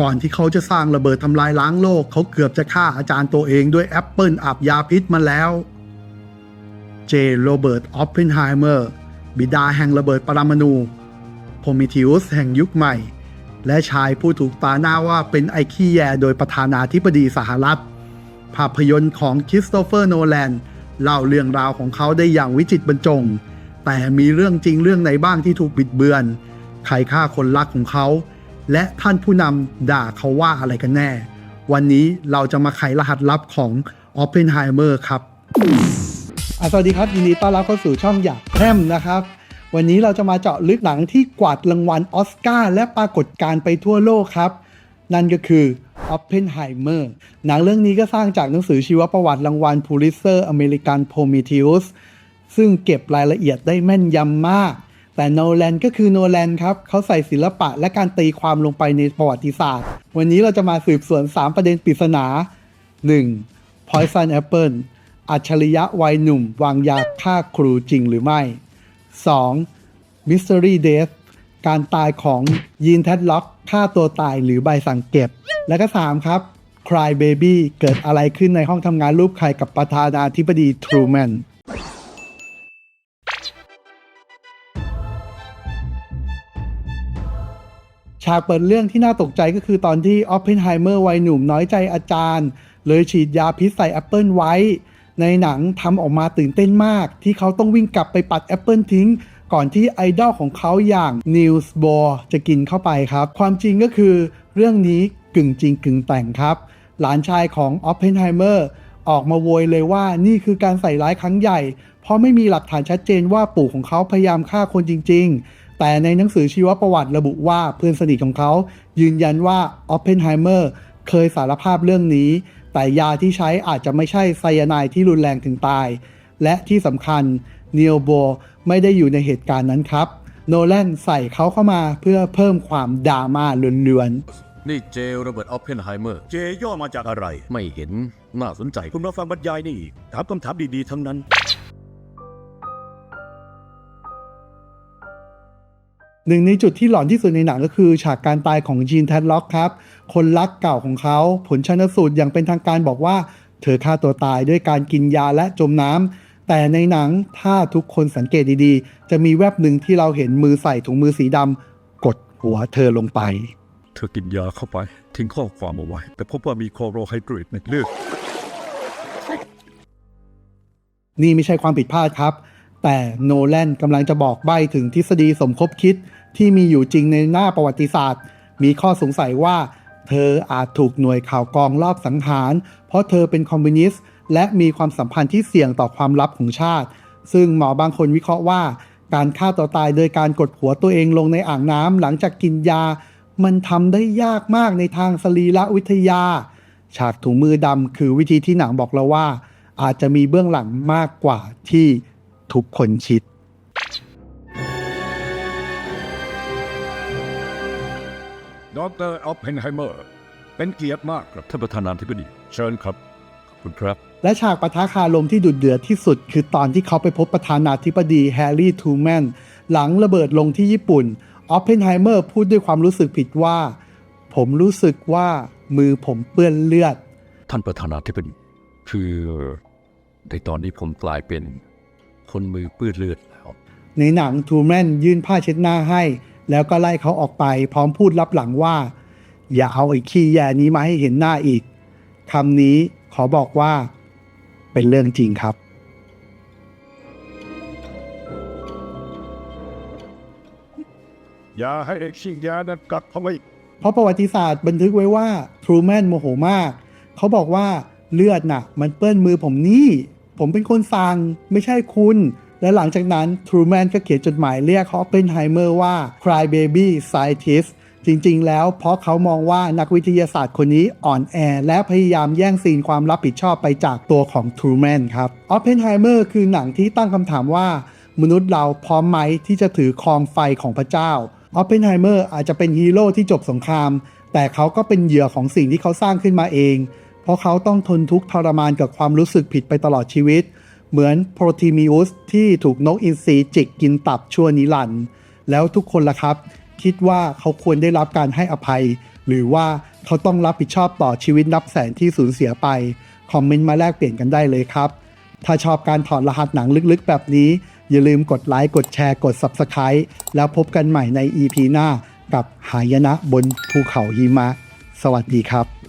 ก่อนที่เขาจะสร้างระเบิดทำลายล้างโลก เขาเกือบจะฆ่าอาจารย์ตัวเองด้วยแอปเปิลอาบยาพิษมาแล้ว เจโรเบิร์ตออฟเพนไฮเมอร์บิดาแห่งระเบิดปรมาณูโพมิทิอุสแห่งยุคใหม่ และชายผู้ถูกตาหน้าว่าเป็นไอขี้แยโดยประธานาธิบดีสหรัฐ ภาพยนตร์ของคริสโตเฟอร์โนแลนเล่าเรื่องราวของเขาได้อย่างวิจิตรบรรจง แต่มีเรื่องจริงเรื่องไหนบ้างที่ถูกบิดเบือน ใครฆ่าคนรักของเขา และท่านผู้นำด่าเขาว่าอะไรกันแน่ วันนี้เราจะมาไขรหัสลับของออ p เพนไฮเมอร์ครับสวัสดีครับยินดีต้อนรับเข้าสู่ช่องอยากแพร่มนะครับ วันนี้เราจะมาเจาะลึกหนังที่กวาดรางวัลออสการ์และปรากฏการไปทั่วโลกครับ นั่นก็คือ Oppenheimer หนังเรื่องนี้ก็สร้างจากหนังสือชีวประวัติรางวัล Pulitzer American Prometheus ซึ่งเก็บรายละเอียดได้แม่นยำมาก แต่โนแลนก็คือโนแลนครับเขาใส่ศิลปะและการตีความลงไปในประวัติศาสตร์ วันนี้เราจะมาสืบสวน 3 ประเด็นปริศนา 1. Poison Apple อัจฉริยะวัยหนุ่ม วางยาฆ่าครูจริงหรือไม่ 2. Mystery Death การตายของยีนแทดล็อกฆ่าตัวตายหรือใบสั่งเก็บ และก็ 3 ครับ Cry Baby เกิดอะไรขึ้นในห้องทำงานรูปใครกับประธานาธิบดีทรูแมนากเปิดเรื่องที่น่าตกใจก็คือตอนที่ออ p เพนไฮเมอร์วัยหนุ่มน้อยใจอาจารย์ เลยฉีดยาพิษใส่แอปเปิลไว้ ในหนังทำออกมาตื่นเต้นมาก ที่เขาต้องวิ่งกลับไปปัดแอปเปิลทิ้ง ก่อนที่ไอดอลของเขาอย่างนิวส์บอร์จะกินเข้าไปครับ ความจริงก็คือเรื่องนี้กึ่งจริงกึ่งแต่งครับ หลานชายของออ p เพนไฮเมอร์ออกมาโวยเลยว่านี่คือการใส่ร้ายครั้งใหญ่ เพราะไม่มีหลักฐานชัดเจนว่าปู่ของเขาพยายามฆ่าคนจริง ๆ แต่ในหนังสือชีวประวัติระบุว่าเพื่อนสนิทของเขา ยืนยันว่าออ p เพนไฮเมอร์เคยสารภาพเรื่องนี้ แต่ยาที่ใช้อาจจะไม่ใช่ไซยาไนด์ที่รุนแรงถึงตาย และที่สำคัญเนียลโบไม่ได้อยู่ในเหตุการณ์นั้นครับ โนแลนใส่เขาเข้ามาเพื่อเพิ่มความดราม่าเลือนๆนี่เจโรเบิร์ตออฟเพนไฮเมอร์ เจย่อมาจากอะไร ไม่เห็นน่าสนใจ คุณมาฟังบรรยายนี่ถามคำถามดีๆ ทั้งนั้น หนึ่งในจุดที่หลอนที่สุดในหนังก็คือ ฉากการตายของจีนแทดล็อกครับ คนรักเก่าของเขา ผลชันสูตรอย่างเป็นทางการบอกว่า เธอฆ่าตัวตายด้วยการกินยาและจมน้ำแต่ในหนังถ้าทุกคนสังเกตดีๆ จะมีแวบหนึ่งที่เราเห็นมือใส่ถุงมือสีดำกดหัวเธอลงไป เธอกินยาเข้าไป ทิ้งข้อความเอาไว้ แต่พบว่ามีโคโรไฮเดรตในเลือดนี่ไม่ใช่ความผิดพลาดครับ แต่โนแลนกำลังจะบอกใบ้ถึงทฤษฎีสมคบคิดที่มีอยู่จริงในหน้าประวัติศาสตร์ มีข้อสงสัยว่า เธออาจถูกหน่วยข่าวกองลอบสังหาร เพราะเธอเป็นคอมมิวนิสต์และมีความสัมพันธ์ที่เสี่ยงต่อความลับของชาติ ซึ่งหมอบางคนวิเคราะห์ว่า การฆ่าตัวตายโดยการกดหัวตัวเองลงในอ่างน้ำหลังจากกินยา มันทำได้ยากมากในทางสรีรวิทยา ฉากถุงมือดำคือวิธีที่หนังบอกเราว่า อาจจะมีเบื้องหลังมากกว่าที่ ทุกคนคิด ดรออฟเพนไฮเมอร์ เป็นเกียรติมากครับ ท่านประธานาธิบดี เชิญครับ ขอบคุณครับ และฉากปะทะคารมที่ดุเดือดที่สุด คือตอนที่เขาไปพบประธานาธิบดีแฮร์รี่ทูแมนหลังระเบิดลงที่ญี่ปุ่น ออฟเพนไฮเมอร์พูดด้วยความรู้สึกผิดว่า ผมรู้สึกว่ามือผมเปื้อนเลือด ท่านประธานาธิบดี คือในตอนนี้ผมกลายเป็น คนมือเปื้อนเลือดแล้ว ในหนังทูแมนยื่นผ้าเช็ดหน้าให้ แล้วก็ไล่เขาออกไปพร้อมพูดรับหลังว่า อย่าเอาไอ้ขี้แย่นี้มาให้เห็นหน้าอีกคำนี้ขอบอกว่า เป็นเรื่องจริงครับ อย่าให้เอกชิงยานั้นกลับเข้ามาอีกเพราะประวัติศาสตร์บันทึกไว้ว่าทรูแมนโมโหมาก เขาบอกว่าเลือดน่ะ มันเปื้อนมือผมนี่ ผมเป็นคนสั่งไม่ใช่คุณ และหลังจากนั้นทรูแมนก็เขียนจดหมายเรียกฮอปเปนไฮเมอร์ว่า cry baby scientist จริงๆ แล้วเพราะเขามองว่านักวิทยาศาสตร์คนนี้อ่อนแอ และพยายามแย่งซีนความรับผิดชอบไปจากตัวของทรูแมนครับออปเพนไฮเมอร์คือหนังที่ตั้งคำถามว่า มนุษย์เราพร้อมไหมที่จะถือครองไฟของพระเจ้าออปเพนไฮเมอร์อาจจะเป็นฮีโร่ที่จบสงคราม แต่เขาก็เป็นเหยื่อของสิ่งที่เขาสร้างขึ้นมาเอง ราะเขาต้องทนทุกข์ทรมานกับความรู้สึกผิดไปตลอดชีวิต เหมือนโปรตีมิอุสที่ถูกนกอินทรีจิกกินตับชั่วนิรันดร์แล้วทุกคนล่ะครับ คิดว่าเขาควรได้รับการให้อภัย หรือว่าเขาต้องรับผิดชอบต่อชีวิตนับแสนที่สูญเสียไป คอมเมนต์มาแลกเปลี่ยนกันได้เลยครับ ถ้าชอบการถอดรหัสหนังลึกๆ แบบนี้ อย่าลืมกดไลค์กดแชร์กด Subscribe แล้วพบกันใหม่ใน EP หน้ากับหายนะบนภูเขาหิมะ สวัสดีครับ